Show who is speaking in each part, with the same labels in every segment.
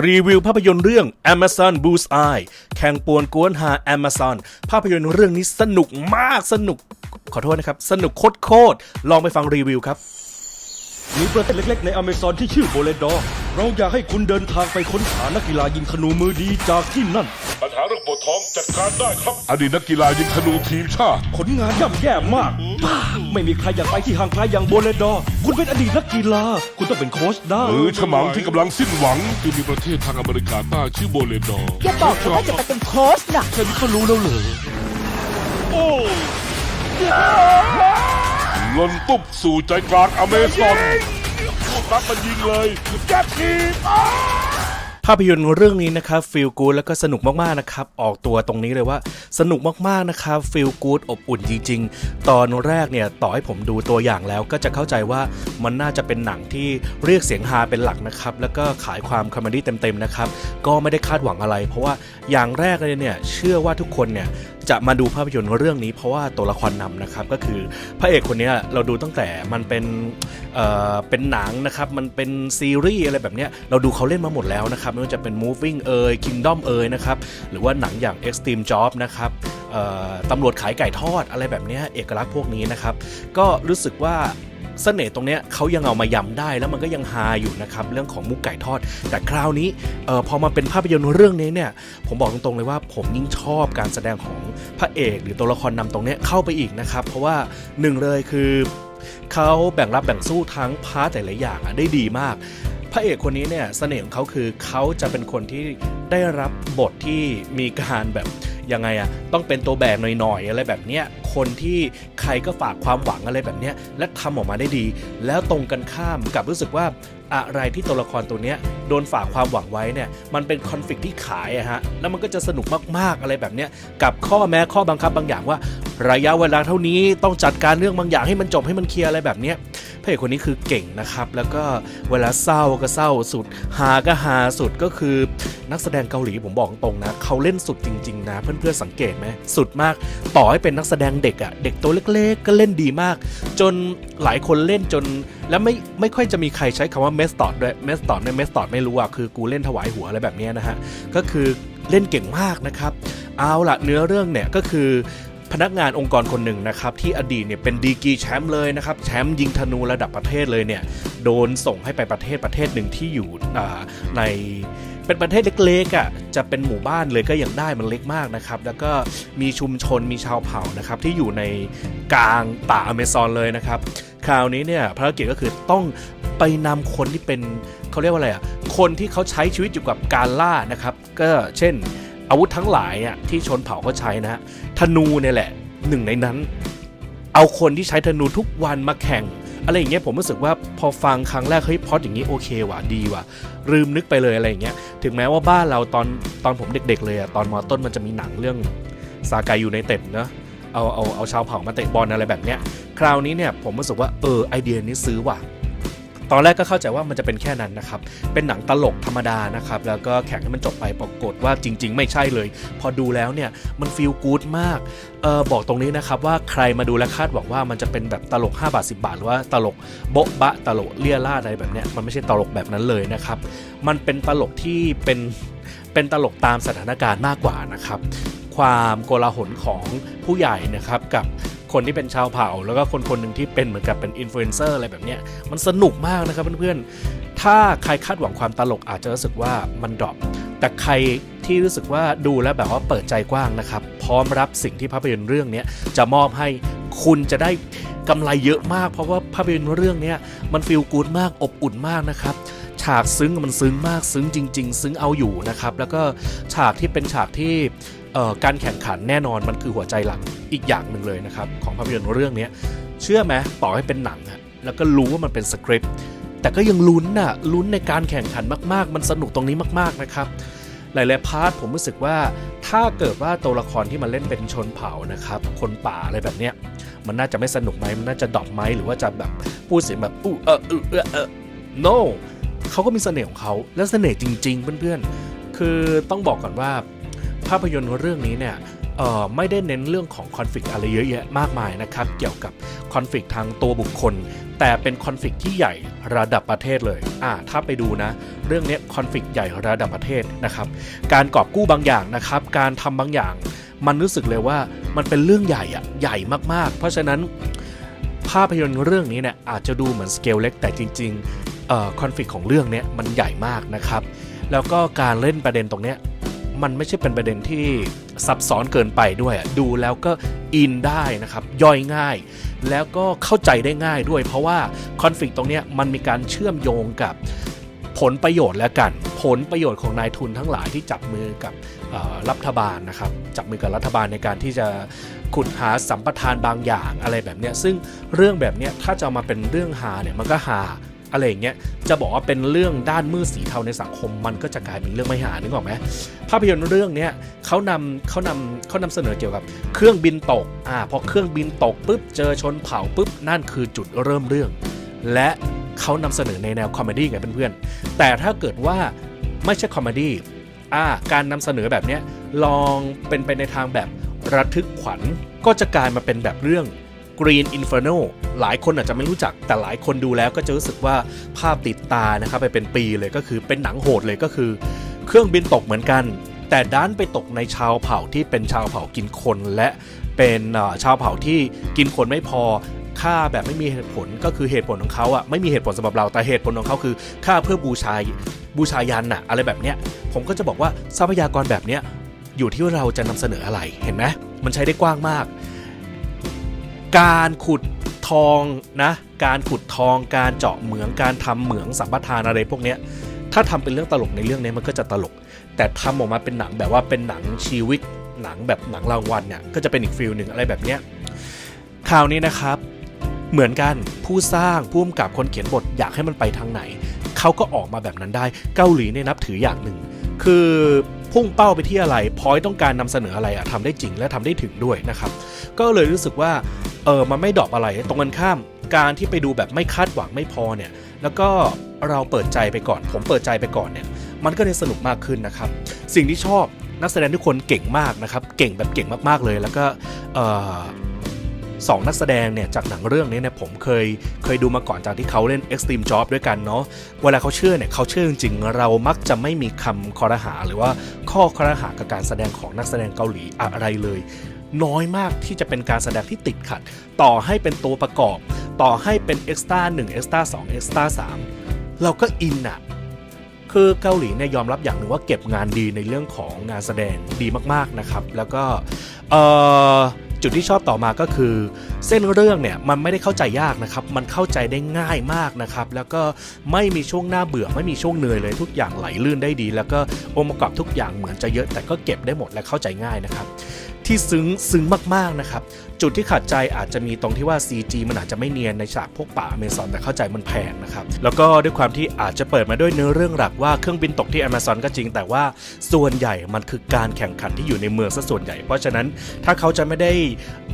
Speaker 1: รีวิวภาพยนตร์เรื่อง Amazon Boost Eye แข่งปวนกวนหา Amazon ภาพยนตร์เรื่องนี้สนุกมากสนุก ขอโทษนะครับ สนุกโคตรๆลองไปฟังรีวิวครับ
Speaker 2: มีประเทศเล็กๆในอเมซอนที่ชื่อโบเลดอร์เราอยากให้คุณเดินทางไปค้นหานักกีฬายิงธนูมือดีจากที่นั่น
Speaker 3: ปัญหาเรื่อง ปวดท้องจัดการได้ครับ อดีตนักกีฬายิงธนูทีมชาติ
Speaker 2: ผลงานย่ำแย่มากไม่มีใครอยากไปที่ห่างไกลอย่างโบเลดอร์คุณเป็นอดีตนักกีฬา คุณต้องเป็นโค้ชได้
Speaker 3: หรือฉมังที่กำลังสิ้นหวัง คือมีประเทศทางอเมริกาใต้ชื่อโบเลดอร์
Speaker 4: อย่าบอกนะว่าจะไปเป็นโค้ชนะ
Speaker 3: แค่นี้ก็รู้แล้วเหรอโอ้ลนตุ๊บสู่ใจกลางอเมซอนพูดรักมันยิงเลยแจ็คทีม
Speaker 1: ภาพยนตร์เรื่องนี้นะครับฟีลกูดแล้วก็สนุกมากๆนะครับออกตัวตรงนี้เลยว่าสนุกมากๆนะครับฟีลกูดอบอุ่นจริง ๆ ตอนแรกเนี่ยต่อให้ผมดูตัวอย่างแล้วก็จะเข้าใจว่ามันน่าจะเป็นหนังที่เรียกเสียงฮาเป็นหลักนะครับแล้วก็ขายความคอมเมดี้เต็มๆนะครับก็ไม่ได้คาดหวังอะไร เพราะว่าอย่างแรกเลยเนี่ยเชื่อว่าทุกคนเนี่ยจะมาดูภาพยนตร์เรื่องนี้เพราะว่าตัวละครนำนะครับก็คือพระเอกคนนี้เราดูตั้งแต่มันเป็นเอ่อเป็นหนังนะครับมันเป็นซีรีส์อะไรแบบนี้เราดูเขาเล่นมาหมดแล้วนะครับไม่ว่าจะเป็น moving เอ่ย kingdom เอ่ยนะครับหรือว่าหนังอย่าง extreme job นะครับตำรวจขายไก่ทอดอะไรแบบนี้เอกลักษณ์พวกนี้นะครับก็รู้สึกว่า เสน่ห์ตรงเนี้ยเขายังเอามายำได้แล้วมันก็ยังฮาอยู่นะครับเรื่องของมุกไก่ทอด แต่คราวนี้เออพอมาเป็นภาพยนตร์เรื่องนี้เนี่ยผมบอกตรงๆเลยว่าผมยิ่งชอบการแสดงของพระเอกหรือตัวละครนำตรงเนี้ยเข้าไปอีกนะครับเพราะว่าหนึ่งเลยคือเขาแบ่งรับแบ่งสู้ทั้งพาร์ทแต่ละอย่างได้ดีมากพระเอกคนนี้เนี่ยเสน่ห์ของเขาคือเขาจะเป็นคนที่ได้รับบทที่มีการแบบ ยังไงอะต้องเป็นตัวแบกหน่อยๆอะไรแบบเนี้ยคนที่ใครก็ฝากความหวังอะไรแบบเนี้ยและทำออกมาได้ดี แล้วตรงกันข้ามกับรู้สึกว่าอะไรที่ตัวละครตัวเนี้ยโดนฝากความหวังไว้เนี่ยมันเป็นคอนฟ lict ที่ขายอะฮะแล้วมันก็จะสนุกมากๆอะไรแบบเนี้ยกับข้อแม้ข้อบังคับบางอย่างว่า ระยะเวลาเท่านี้ต้องจัดการเรื่องบางอย่างให้มันจบให้มันเคลียร์อะไรแบบเนี้ย พระเอกคนนี้คือเก่งนะครับ แล้วก็เวลาเศร้าก็เศร้าสุด หาก็หาสุดก็คือนักแสดงเกาหลีผมบอกตรงนะ เขาเล่นสุดจริง ๆ นะ เพื่อนๆสังเกตไหมสุดมาก ต่อให้เป็นนักแสดงเด็กอะ่ะเด็กตัวเล็ก ๆ ก็เล่นดีมาก จนหลายคนเล่นจน แล้วไม่ไม่ค่อยจะมีใครใช้คำว่าเมสตอดด้วยเมสตอดเนี่เมสตอดไม่รู้อะคือกูเล่นถวายหัวอะไรแบบนี้นะฮะก็คือเล่นเก่งมากนะครับ เอาละเนื้อเรื่องเนี่ยก็คือ พนักงานองค์กรคนหนึ่งนะครับที่อดีตเนี่ยเป็นดีกีแชมป์เลยนะครับแชมป์ยิงธนูระดับประเทศเลยเนี่ยโดนส่งให้ไปประเทศประเทศหนึ่งที่อยู่ในเป็นประเทศเล็กๆอะจะเป็นหมู่บ้านเลยก็ยังได้มันเล็กมากนะครับ แล้วก็มีชุมชนมีชาวเผ่านะครับที่อยู่ในกลางป่าอเมซอนเลยนะครับ คราวนี้เนี่ยภารกิจก็คือต้องไปนำคนที่เป็นเขาเรียกว่าอะไรอะคนที่เขาใช้ชีวิตอยู่กับการล่านะครับ ก็เช่น อาวุธทั้งหลายอะที่ชนเผ่าเขาใช้นะฮะธนูเนี่ยแหละหนึ่งในนั้น เอาคนที่ใช้ธนูทุกวันมาแข่ง อะไรอย่างเงี้ยผมรู้สึกว่าพอฟังครั้งแรกเฮ้ยพอดอย่างนี้โอเคว่ะดีว่ะลืมนึกไปเลยอะไรอย่างเงี้ยถึงแม้ว่าบ้านเราตอนตอนผมเด็ก ๆ เลยอะตอนมอต้นมันจะมีหนังเรื่องซากายอยู่ในเต็ดเนอะเอาเอาเอาชาวเผ่ามาเตะบอลอะไรแบบเนี้ยคราวนี้เนี่ยผมรู้สึกว่าเออไอเดียนี้ซื้อว่ะ ตอนแรกก็เข้าใจว่ามันจะเป็นแค่นั้นนะครับ เป็นหนังตลกธรรมดานะครับ แล้วก็แข่งให้มันจบไปปรากฏว่าจริง ๆ ไม่ใช่เลย พอดูแล้วเนี่ยมันฟีลกู๊ดมากเออบอกตรงนี้นะครับว่าใครมาดูและคาดหวังว่ามันจะเป็นแบบตลก 5 บาท 10 บาท หรือว่าตลกโบ๊ะบะตลกเลี่ยล่าดอะไรแบบเนี้ยมันไม่ใช่ตลกแบบนั้นเลยนะครับ มันเป็นตลกที่เป็นเป็นตลกตามสถานการณ์มากกว่านะครับ ความโกลาหลของผู้ใหญ่นะครับกับ คนที่เป็นชาวเผ่า แล้วก็คนคนหนึ่งที่เป็นเหมือนกับเป็นอินฟลูเอนเซอร์อะไรแบบเนี้ยมันสนุกมากนะครับเพื่อนๆ ถ้าใครคาดหวังความตลกอาจจะรู้สึกว่ามันดรอปแต่ใครที่รู้สึกว่าดูแล้วแบบว่าเปิดใจกว้างนะครับ พร้อมรับสิ่งที่ภาพยนตร์เรื่องนี้จะมอบให้คุณจะได้กำไรเยอะมาก เพราะว่าภาพยนตร์เรื่องนี้มันฟีลกูดมากอบอุ่นมากนะครับฉากซึ้งมันซึ้งมากซึ้งจริง ๆ ซึ้งเอาอยู่นะครับแล้วก็ฉากที่เป็นฉากที่ การแข่งขันแน่นอนมันคือหัวใจหลักอีกอย่างหนึ่งเลยนะครับของภาพยนตร์เรื่องนี้เชื่อไหมต่อให้เป็นหนังแล้วก็รู้ว่ามันเป็นสคริปต์แต่ก็ยังลุ้นน่ะลุ้นในการแข่งขันมาก ๆ มันสนุกตรงนี้มาก ๆ นะครับ หลาย ๆ พาร์ทผมรู้สึกว่าถ้าเกิดว่าตัวละครที่มันเล่นเป็นชนเผ่านะครับ คนป่าอะไรแบบเนี้ยมันน่าจะไม่สนุกไหมมันน่าจะดรอปไหมหรือว่าจะแบบพูดเสียงแบบอู้เออเออเออเออ no เขาก็มีเสน่ห์ของเขาและเสน่ห์จริง ๆ เพื่อน ๆ คือต้องบอกก่อนว่า ภาพยนตร์เรื่องนี้เนี่ยไม่ได้เน้นเรื่องของคอนฟ lict อะไรเยอะแยะมากมายนะครับ เกี่ยวกับคอนฟ lict ทางตัวบุคคล แต่เป็นคอนฟ lict ที่ใหญ่ระดับประเทศเลยอ่าถ้าไปดูนะ เรื่องนี้คอนฟ lict ใหญ่ระดับประเทศนะครับ การกอบกู้บางอย่างนะครับ การทำบางอย่าง มันรู้สึกเลยว่ามันเป็นเรื่องใหญ่อะใหญ่มากๆ เพราะฉะนั้นภาพยนตร์เรื่องนี้เนี่ยอาจจะดูเหมือนสเกลเล็ก แต่จริงๆคอนฟ lict ของเรื่องเนี้ยมันใหญ่มากนะครับแล้วก็การเล่นประเด็นตรงนี้ มันไม่ใช่เป็นประเด็นที่ซับซ้อนเกินไปด้วยดูแล้วก็อินได้นะครับย่อยง่าย แล้วก็เข้าใจได้ง่ายด้วย เพราะว่าคอนฟ lict ตรงนี้มันมีการเชื่อมโยงกับผลประโยชน์แล้วกัน ผลประโยชน์ของนายทุนทั้งหลายที่จับมือกับรัฐบาลนะครับ จับมือกับรัฐบาลในการที่จะขุดหาสัมปทานบางอย่างอะไรแบบนี้ซึ่งเรื่องแบบนี้ถ้าจะมาเป็นเรื่องหาเนี่ยมันก็หา อะไรอย่างเงี้ยจะบอกว่าเป็นเรื่องด้านมืดสีเทาในสังคมมันก็จะกลายเป็นเรื่องไม่หานึกออกไหมภาพยนตร์เรื่องเนี้ยเขานำเขานำเขานำเสนอเกี่ยวกับเครื่องบินตกอ่าพอเครื่องบินตกปุ๊บเจอชนเผ่าปุ๊บนั่นคือจุดเริ่มเรื่อง และเขานำเสนอในแนวคอมเมดี้ไงเพื่อนๆแต่ถ้าเกิดว่าไม่ใช่คอมเมดี้อ่าการนำเสนอแบบเนี้ยลองเป็นไปในทางแบบระทึกขวัญก็จะกลายมาเป็นแบบเรื่อง Green Inferno หลายคนอาจจะไม่รู้จัก แต่หลายคนดูแล้วก็จะรู้สึกว่าภาพติดตานะครับไปเป็นปีเลยก็คือเป็นหนังโหดเลยก็คือ เครื่องบินตกเหมือนกัน แต่ด้านไปตกในชาวเผ่าที่เป็นชาวเผ่ากินคนและเป็นชาวเผ่าที่กินคนไม่พอฆ่าแบบไม่มีเหตุผลก็คือเหตุผลของเขาอะไม่มีเหตุผลสำหรับเราแต่เหตุผลของเขาคือฆ่าเพื่อบูชาบูชายันอะอะไรแบบเนี้ยผมก็จะบอกว่าทรัพยากรแบบเนี้ยอยู่ที่เราจะนำเสนออะไรเห็นไหมมันใช้ได้กว้างมาก การขุดทองนะ การขุดทองการเจาะเหมืองการทำเหมืองสัมปทานอะไรพวกเนี้ยถ้าทำเป็นเรื่องตลกในเรื่องนี้มันก็จะตลก แต่ทำออกมาเป็นหนังแบบว่าเป็นหนังชีวิตหนังแบบหนังรางวัลเนี่ยก็จะเป็นอีกฟิลหนึ่งอะไรแบบเนี้ยคราวนี้นะครับ เหมือนกันผู้สร้างผู้กำกับคนเขียนบทอยากให้มันไปทางไหนเขาก็ออกมาแบบนั้นได้เกาหลีเนี่ยนับถืออย่างหนึ่งคือพุ่งเป้าไปที่อะไรพอยต้องการนำเสนออะไรอะทำได้จริงและทำได้ถึงด้วยนะครับ ก็เลยรู้สึกว่า เออมันไม่ดรอปอะไรตรงกันข้าม การที่ไปดูแบบไม่คาดหวังไม่พอเนี่ย แล้วก็เราเปิดใจไปก่อน ผมเปิดใจไปก่อนเนี่ย มันก็เลยสนุกมากขึ้นนะครับ สิ่งที่ชอบนักแสดงทุกคนเก่งมากนะครับ เก่งแบบเก่งมากๆเลย แล้วก็สองนักแสดงเนี่ยจากหนังเรื่องนี้เนี่ยผมเคยเคยดูมาก่อนจากที่เขาเล่น Extreme Job ด้วยกันเนาะเวลาเขาเชื่อเนี่ยเขาเชื่อจริงๆ เรามักจะไม่มีคำคอรหา หรือว่าข้อคอรหากับการแสดงของนักแสดงเกาหลีอะไรเลย น้อยมากที่จะเป็นการแสดงที่ติดขัด ต่อให้เป็นตัวประกอบ ต่อให้เป็น Extra 1 Extra 2 Extra 3เอ็กซ์ต้าสามเราก็อินอะคือเกาหลีเนี่ยยอมรับอย่างหนึ่งว่าเก็บงานดีในเรื่องของงานแสดงดีมากๆนะครับ แล้วก็จุดที่ชอบต่อมาก็คือ เส้นเรื่องเนี่ยมันไม่ได้เข้าใจยากนะครับ มันเข้าใจได้ง่ายมากนะครับ แล้วก็ไม่มีช่วงหน้าเบื่อไม่มีช่วงเหนื่อยเลยทุกอย่างไหลลื่นได้ดี แล้วก็องค์ประกอบทุกอย่างเหมือนจะเยอะแต่ก็เก็บได้หมดและเข้าใจง่ายนะครับ ที่ซึ้งซึ้งมากๆนะครับ จุดที่ขัดใจอาจจะมีตรงที่ว่า CG มันอาจจะไม่เนียนในฉากพวกป่าอเมซอนแต่เข้าใจมันแพงนะครับ แล้วก็ด้วยความที่อาจจะเปิดมาด้วยเนื้อเรื่องหลักว่าเครื่องบินตกที่อเมซอนก็จริง แต่ว่าส่วนใหญ่มันคือการแข่งขันที่อยู่ในเมืองซะส่วนใหญ่ เพราะฉะนั้นถ้าเขาจะไม่ได้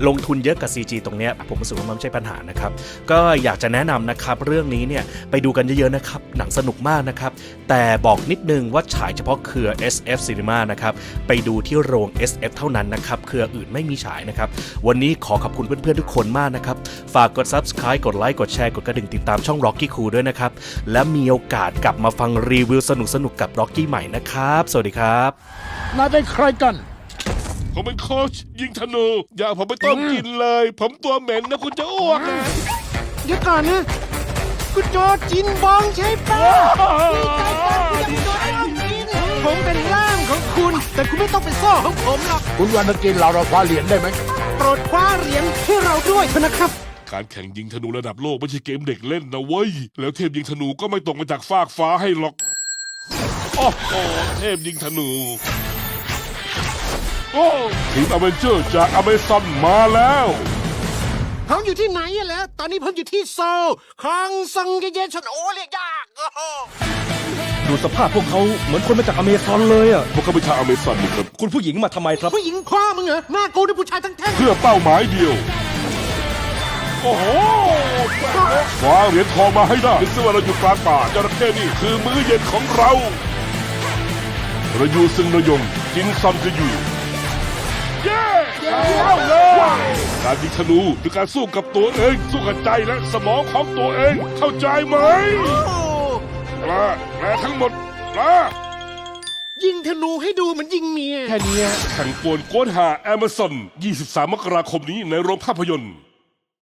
Speaker 1: ลงทุนเยอะกับ CG ตรงนี้ผมรู้สึกว่ามันไม่ใช่ปัญหานะครับ ก็อยากจะแนะนำนะครับเรื่องนี้เนี่ยไปดูกันเยอะๆนะครับหนังสนุกมากนะครับแต่บอกนิดนึงว่าฉายเฉพาะเครือ SF Cinema นะครับไปดูที่โรง SF เท่านั้นนะครับเครืออื่นไม่มีฉายนะครับวันนี้ขอขอบคุณเพื่อนๆทุกคนมากนะครับฝากกด Subscribe กดไลค์กดแชร์กดกระดิ่งติดตามช่อง Rocky Cool ด้วยนะครับและมีโอกาสกลับมาฟังรีวิวสนุกๆกับ Rocky ใหม่นะครับ สวัสดีครับ
Speaker 5: นายเป็นใครกัน
Speaker 3: ผมเป็นโค้ชยิงธนู อย่าผมไปต้มกินเลย ผมตัวเหม็นนะคุณจะอ้วกนะ
Speaker 5: เดี๋ยวก่อนนะคุณโจจินบองใช่ปะดีใจจังที่ยังโดนรอบนี้เนี่ยผมเป็นล่าม ของคุณ แต่คุณไม่ต้องเป็นโซ่ของผมหรอก
Speaker 6: คุณวันกินเราเราคว้าเหรียญได้ไหม
Speaker 5: โปรดคว้าเหรียญให้เราด้วยเถอะนะครับ
Speaker 3: การแข่งยิงธนูระดับโลกไม่ใช่เกมเด็กเล่นนะเว้ย แล้วเทพยิงธนูก็ไม่ตกมาจากฟากฟ้าให้หรอก โอ้โห เทพยิงธนู โอ้ ทีมอเวนเจอร์จากอเมซอนมาแล้ว
Speaker 5: ผมอยู่ที่ไหนอะแล้ว ตอนนี้ผมอยู่ที่โซลคังซังเยเยชันโอเรียกยากโอ้โห
Speaker 2: ดูสภาพพวกเขาเหมือนคนมาจากอเมซอนเลยอะ
Speaker 3: พวกเขาเป็นชาวอเมซอนนี่ครับ
Speaker 2: คุณผู้หญิงมาทำไมครับ
Speaker 5: ผู้หญิงพ่อมึงเหรอหน้ากูด้วยผู้ชายทั้งแท่ง
Speaker 3: เพื่อเป้าหมายเดียว โอ้โหคว้าเหรียญทองมาให้ได้ซึ่งว่าเราอยู่กลางป่าจระเข้นี่คือมื้อเย็นของเราเราอยู่ซึ่งระยงจินซัมจะอยู่เย้เข้าเลยการยิงธนูคือการสู้กับตัวเอง สู้กับใจและสมองของตัวเอง เข้าใจไหมก ล้ากล้าทั้งหมดกล้า
Speaker 5: ยิงธนูให้ดูเหมือนยิงเมีย
Speaker 3: แค่เนี้ย แข่งปวนโกวนหา Amazon 23 มกราคมนี้ในโรงภาพยนตร์